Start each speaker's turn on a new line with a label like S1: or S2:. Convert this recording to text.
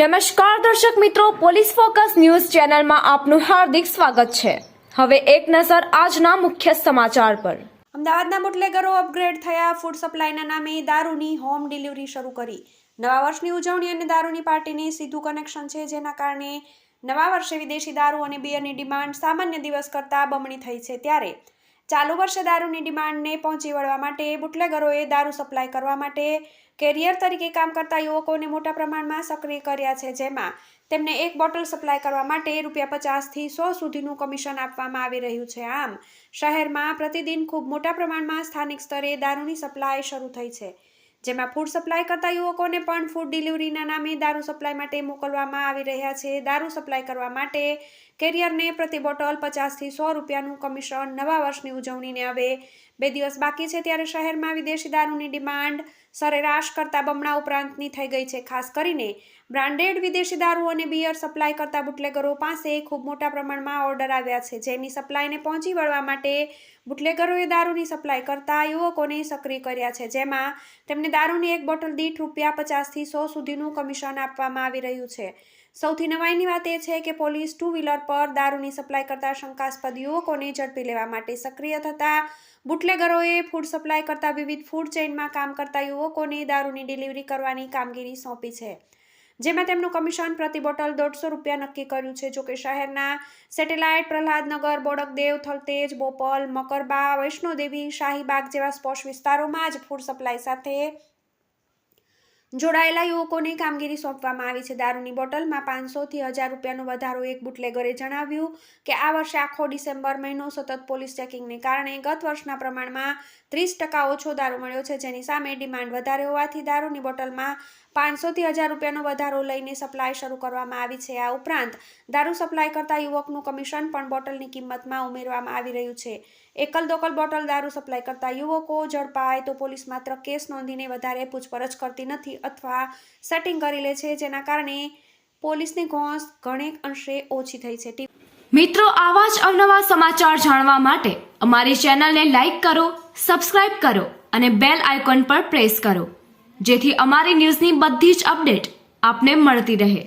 S1: નમસ્કાર દર્શક મિત્રો, પોલીસ ફોકસ ન્યૂઝ ચેનલમાં આપનું હાર્દિક સ્વાગત છે. હવે એક નજર આજના મુખ્ય સમાચાર પર.
S2: અમદાવાદના બુટલેગરો અપગ્રેડ થયા, ફૂડ સપ્લાયના નામે દારૂની હોમ ડિલિવરી શરૂ કરી. નવા વર્ષની ઉજવણી અને દારૂની પાર્ટીની સીધું કનેક્શન છે, જેના કારણે નવા વર્ષે વિદેશી દારૂ અને બિયરની ડિમાન્ડ સામાન્ય દિવસ કરતાં બમણી થઈ છે ત્યારે. ચાલુ વર્ષે દારૂની ડિમાન્ડને પહોંચી વળવા માટે બુટલેગરોએ દારૂ સપ્લાય કરવા માટે કેરિયર તરીકે કામ કરતા યુવકોને મોટા પ્રમાણમાં સક્રિય કર્યા છે. જેમાં તેમને એક બોટલ સપ્લાય કરવા માટે રૂપિયા પચાસથી સો સુધીનું કમિશન આપવામાં આવી રહ્યું છે. આમ, શહેરમાં પ્રતિદિન ખૂબ મોટા પ્રમાણમાં સ્થાનિક સ્તરે દારૂની સપ્લાય શરૂ થઈ છે. જેમાં ફૂડ સપ્લાય કરતા યુવકોને પણ ફૂડ ડિલિવરીના નામે દારૂ સપ્લાય માટે મોકલવામાં આવી રહ્યા છે. દારૂ સપ્લાય કરવા માટે કેરિયરને પ્રતિ બોટલ પચાસથી સો રૂપિયાનું કમિશન નવા વર્ષની ઉજવણીને હવે બે દિવસ બાકી છે ત્યારે શહેરમાં વિદેશી દારૂની ડિમાન્ડ સરેરાશ કરતાં બમણા ઉપરાંતની થઈ ગઈ છે. ખાસ કરીને બ્રાન્ડેડ વિદેશી દારૂ અને બિયર સપ્લાય કરતા બુટલેગરો પાસે ખૂબ મોટા પ્રમાણમાં ઓર્ડર આવ્યા છે. જેની સપ્લાયને પહોંચી વળવા માટે બુટલેગરોએ દારૂની સપ્લાય કરતા યુવકોને સક્રિય કર્યા છે. જેમાં તેમને દારૂની એક બોટલ દીઠ રૂપિયા પચાસથી સો સુધીનું કમિશન આપવામાં આવી રહ્યું છે. સૌથી નવાઈની વાત એ છે કે પોલીસ ટુ વ્હીલર પર દારૂની સપ્લાય કરતા શંકાસ્પદ યુવકોને ઝડપી લેવા માટે સક્રિય થતા બુટલેગરોએ ફૂડ સપ્લાય કરતા વિવિધ ફૂડ ચેઇનમાં કામ કરતા યુવકોને દારૂની ડિલિવરી કરવાની કામગીરી સોંપી છે. જેમાં તેમનું કમિશન પ્રતિ બોટલ દોઢસો રૂપિયા નક્કી કર્યું છે. જોકે શહેરના સેટેલાઇટ પ્રહલાદનગર, બોડકદેવ, થલતેજ, બોપલ, મકરબા, વૈષ્ણોદેવી, શાહીબાગ જેવા સ્પોશ વિસ્તારોમાં જ ફૂડ સપ્લાય સાથે જોડાયેલા યુવકોને કામગીરી સોંપવામાં આવી છે. દારૂની બોટલમાં પાંચસોથી હજાર રૂપિયાનો વધારો, એક બુટલેગરે જણાવ્યું કે આ વર્ષે આખો ડિસેમ્બર મહિનો સતત પોલીસ ચેકિંગને કારણે ગત વર્ષના પ્રમાણમાં ત્રીસ ટકા ઓછો દારૂ મળ્યો છે, જેની સામે ડિમાન્ડ વધારે હોવાથી દારૂની બોટલમાં પાંચસોથી હજાર રૂપિયાનો વધારો લઈને સપ્લાય શરૂ કરવામાં આવી છે. આ ઉપરાંત દારૂ સપ્લાય કરતા યુવકનું કમિશન પણ બોટલની કિંમતમાં ઉમેરવામાં આવી રહ્યું છે. એકલ દોકલ બોટલ દારૂ સપ્લાય કરતા યુવકો ઝડપાય તો પોલીસ માત્ર કેસ નોંધીને વધારે પૂછપરછ કરતી નથી અથવા સેટિંગ કરી લે છે, જેના કારણે પોલીસની ઘોંસ ઘણે અંશે ઓછી થઈ છે.
S1: મિત્રો, આવા જ અવનવા સમાચાર જાણવા માટે અમારી ચેનલને લાઈક કરો, સબસ્ક્રાઇબ કરો અને બેલ આઇકોન પર પ્રેસ કરો, જેથી અમારી ન્યૂઝની બધી જ અપડેટ આપને મળતી રહે.